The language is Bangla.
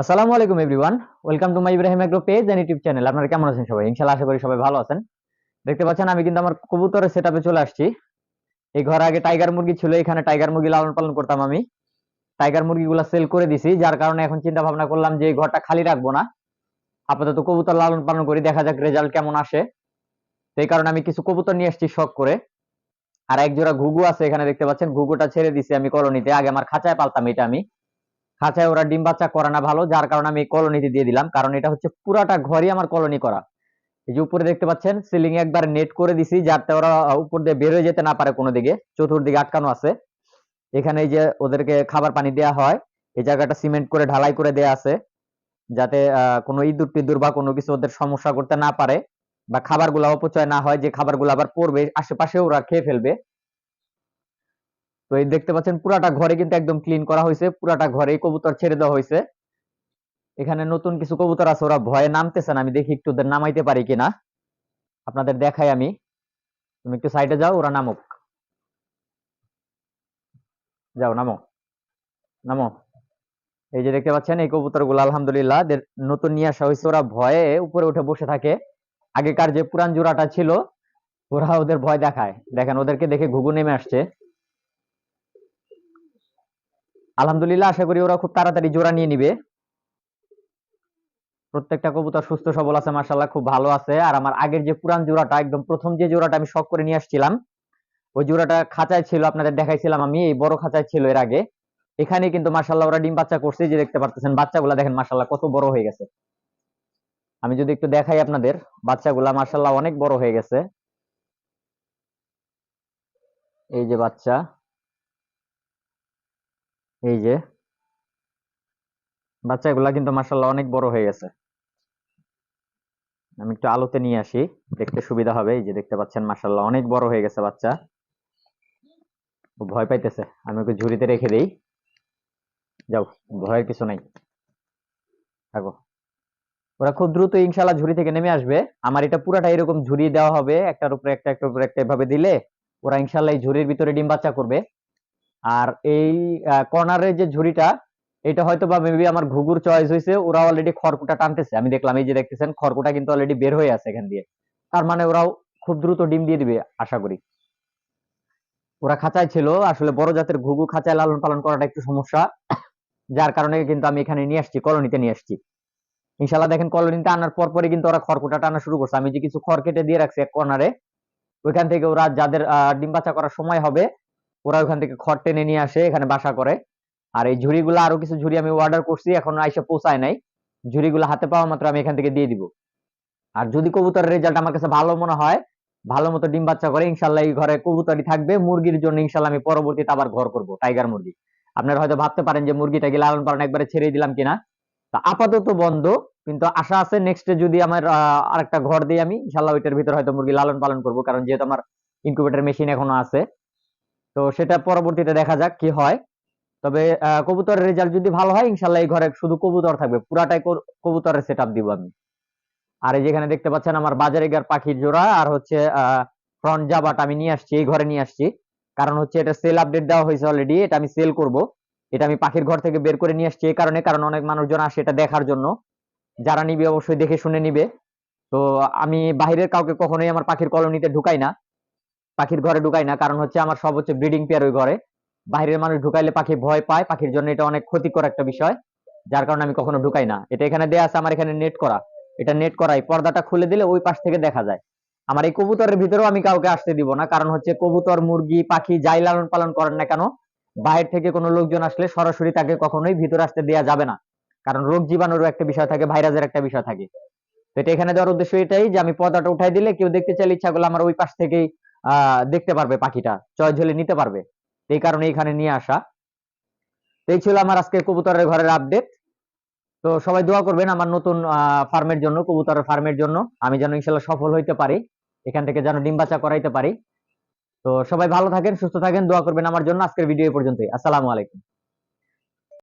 আসসালামু আলাইকুম everyone welcome to my Ibrahim agro page and YouTube channel আপনারা কেমন আছেন সবাই? ইনশাআল্লাহ আশা করি সবাই ভালো আছেন। দেখতে পাচ্ছেন, আমি কিন্তু আমার কবুতরের সেটআপে চলে আসছি। এই ঘরে আগে টাইগার মুরগি ছিল, এখানে টাইগার মুরগি লালন পালন করতাম আমি। টাইগার মুরগিগুলো সেল করে দিছি, যার কারণে এখন চিন্তা ভাবনা করলাম যে এই ঘরটা খালি রাখব না। আপাতত কবুতর লালন পালন করি, দেখা যাক রেজাল্ট কেমন আসে। সেই কারণে আমি কিছু কবুতর নিয়ে আসছি শখ করে। আর এক জোড়া ঘুঘু আছে, এখানে দেখতে পাচ্ছেন, ঘুঘুটা ছেড়ে দিছি আমি কলোনিতে। আগে আমার খাঁচায় পালতাম এটা আমি। খাঁচায় ওরা ডিম বাচ্চা করে না ভালো, যার কারণে আমি কলোনিতে দিয়ে দিলাম। কারণ এটা হচ্ছে পুরাটা ঘরই আমার কলোনি করা। এই যে উপরে দেখতে পাচ্ছেন সিলিং একবার নেট করে দিছি, যাতে ওরা উপর দিয়ে বের হয়ে যেতে না পারে কোনো দিকে। চতুর্দিকে আটকানো আছে। এখানে এই যে ওদেরকে খাবার পানি দেওয়া হয়, এই জায়গাটা সিমেন্ট করে ঢালাই করে দেয়া আছে, যাতে কোনো ইঁদুর টিদুর বা কোনো কিছু ওদের সমস্যা করতে না পারে, বা খাবারগুলো অপচয় না হয়, যে খাবারগুলো আবার পড়বে আশেপাশে ওরা খেয়ে ফেলবে। তো এই দেখতে পাচ্ছেন পুরাটা ঘরে কিন্তু একদম ক্লিন করা হয়েছে, পুরাটা ঘরে কবুতর ছেড়ে দেওয়া হয়েছে। এখানে নতুন কিছু কবুতর আছে, ওরা ভয়ে নামতেছে না, আমি দেখি একটু ওদের নামাইতে পারি কিনা। আপনাদের দেখাই আমি। তুমি একটু সাইডে যাও, ওরা নামুক। যাও, নামো। নামো। এই যে দেখতে পাচ্ছেন, এই কবুতরগুলো আলহামদুলিল্লাহ নতুন নিয়ে আসা হয়েছে, ওরা ভয়ে উপরে উঠে বসে থাকে। আগেকার যে পুরান জোড়াটা ছিল, ওরা ওদের ভয় দেখায়। দেখেন, ওদেরকে দেখে ঘুঘু নেমে আসছে। আলহামদুলিল্লাহ, আশা করি ওরা খুব তাড়াতাড়ি জোড়া নিয়ে নিবে। প্রত্যেকটা কবুতর সুস্থ, সবল আছে মার্শাল্লাহ খুব ভালো আছে। আর আমার আগের যে পুরান জোড়াটা, একদম প্রথম যে জোড়াটা আমি শখ করে নিয়ে আসছিলাম, ওই জোড়াটা খাঁচায় ছিল, আপনাদের দেখাইছিলাম আমি, এই বড় খাঁচায় ছিল এর আগে। এখানে কিন্তু মার্শাল্লাহ ওরা ডিম বাচ্চা করছে যে দেখতে পারতেছেন, বাচ্চাগুলা দেখেন মার্শাল্লাহ কত বড় হয়ে গেছে। আমি যদি একটু দেখাই আপনাদের, বাচ্চাগুলা মার্শাল্লাহ অনেক বড় হয়ে গেছে। এই যে বাচ্চা। এই যে, বাচ্চাগুলা কিন্তু মার্শাল্লাহ অনেক বড় হয়ে গেছে। আমি একটু আলোতে নিয়ে আসি, দেখতে সুবিধা হবে। এই যে দেখতে পাচ্ছেন মার্শাল্লাহ অনেক বড় হয়ে গেছে বাচ্চা। ভয় পাইতেছে। আমি ওকে ঝুড়িতে রেখে দেই। যাও, ভয়ের কিছু নাই। থাকো। ওরা খুব দ্রুত ইনশাল্লাহ ঝুড়ি থেকে নেমে আসবে। আমার এটা পুরাটা এরকম ঝুড়ি দেওয়া হবে, একটার উপরে একটা, একটার উপরে একটা এভাবে দিলে ওরা ইনশাল্লাহ এই ঝুড়ির ভিতরে ডিম বাচ্চা করবে। আর এই কর্নারের যে ঝুড়িটা, এটা হয়তো বা মেবি আমার ঘুঘুর চয়েস হয়েছে ওরা অলরেডি খড়কুটা টানতেছে। আমি দেখলাম, এই যে দেখতেছেন, খড়কুটা কিন্তু অলরেডি বের হয়ে আছে এখান দিয়ে। তার মানে ওরাও খুব দ্রুত ডিম দিয়ে দিবে, আশা করি। ওরা খাঁচায় ছিল, আসলে বড় জাতের ঘুঘু খাঁচায় লালন পালন করাটা একটু সমস্যা। যার কারণে কিন্তু আমি এখানে নিয়ে আসছি, কলোনিতে নিয়ে আসছি। ইনশাল্লাহ দেখেন, কলোনিতে আনার পর পরে কিন্তু ওরা খড়কুটা টানা শুরু করছে। আমি যে কিছু খড় কেটে দিয়ে রাখছি এক কর্নারে ওইখান থেকে ওরা যাদের ডিম বাচ্চা করার সময় হবে ওরা ওখান থেকে খড় টেনে নিয়ে আসে, এখানে বাসা করে। আর এই ঝুড়িগুলো, আরও কিছু ঝুড়ি আমি অর্ডার করছি, এখন আইসা পৌঁছায় নাই। ঝুড়িগুলো হাতে পাওয়া মাত্র আমি এখান থেকে দিয়ে দিব। আর যদি কবুতরের রেজাল্ট আমার কাছে ভালো মনে হয়, ভালো মতো ডিম বাচ্চা করে, ইনশাল্লাহ এই ঘরে কবুতরই থাকবে। মুরগির জন্য ইনশাল্লাহ আমি পরবর্তীতে আবার ঘর করব টাইগার মুরগি। আপনারা হয়তো ভাবতে পারেন যে মুরগিটাকে লালন পালন একবারে ছেড়ে দিলাম কিনা। তা আপাতত বন্ধ, কিন্তু আশা আছে নেক্সটে যদি আমার আরেকটা ঘর দিই আমি, ইনশাল্লাহ ওইটার ভিতর হয়তো মুরগি লালন পালন করব, কারণ যেহেতু আমার ইনকিউবেটর মেশিন এখনও আছে। তো সেটা পরবর্তীতে দেখা যাক কি হয়। তবে কবুতরের রেজাল্ট যদি ভালো হয় ইনশাল্লাহ এই ঘরে শুধু কবুতর থাকবে। পুরাটাই কবুতরের সেট আপ দিব আমি। আর এই যেখানে দেখতে পাচ্ছেন আমার বাজারে গার পাখির জোড়া আর হচ্ছে ফ্রন্ট জাবাটা আমি নিয়ে আসছি, এই ঘরে নিয়ে আসছি। কারণ হচ্ছে এটা সেল আপডেট দেওয়া হয়েছে অলরেডি এটা আমি সেল করব। এটা আমি পাখির ঘর থেকে বের করে নিয়ে আসছি এই কারণে, কারণ অনেক মানুষজন আসে এটা দেখার জন্য। যারা নিবে অবশ্যই দেখে শুনে নিবে। তো আমি বাইরের কাউকে কখনোই আমার পাখির কলোনিতে ঢুকাই না। পাখির ঘরে ঢুকাই না, কারণ হচ্ছে আমার সব হচ্ছে ব্রিডিং পেয়ার ওই ঘরে। বাইরের মানুষ ঢুকাইলে পাখি ভয় পায়, পাখির জন্য এটা অনেক ক্ষতিকর একটা বিষয়, যার কারণে আমি কখনো ঢুকাই না। এটা এখানে দেয়া আছে, আমার এখানে নেট করা। এটা নেট করা এই পর্দাটা খুলে দিলে ওই পাশ থেকে দেখা যায়। আমার এই কবুতরের ভিতরেও আমি কাউকে আসতে দিব না, কারণ হচ্ছে কবুতর, মুরগি, পাখি যাই লালন পালন করেন না কেন, বাইরে থেকে কোনো লোকজন আসলে সরাসরি তাকে কখনোই ভিতরে আসতে দেওয়া যাবে না। কারণ রোগ জীবাণুরও একটা বিষয় থাকে, ভাইরাসের একটা বিষয় থাকে। তো এটা এখানে দেওয়ার উদ্দেশ্য এটাই যে আমি পর্দাটা উঠাই দিলে কেউ দেখতে চাইলে ইচ্ছা করলে আমার ওই পাশ থেকেই দেখতে পারবে পাখিটা। চয় ঝলে নিতে পারবে। এই কারণে এখানে নিয়ে আসা। এই ছিল আমার আজকে কবুতরের ঘরের আপডেট তো সবাই দোয়া করবেন আমার নতুন ফার্মের জন্য, কবুতরের ফার্মের জন্য। আমি যেন ইনশাল্লাহ সফল হইতে পারি। এখান থেকে যেন ডিম বাচ্চা করাইতে পারি। তো সবাই ভালো থাকেন, সুস্থ থাকেন, দোয়া করবেন আমার জন্য। আজকের ভিডিও পর্যন্তই। আসসালামু আলাইকুম।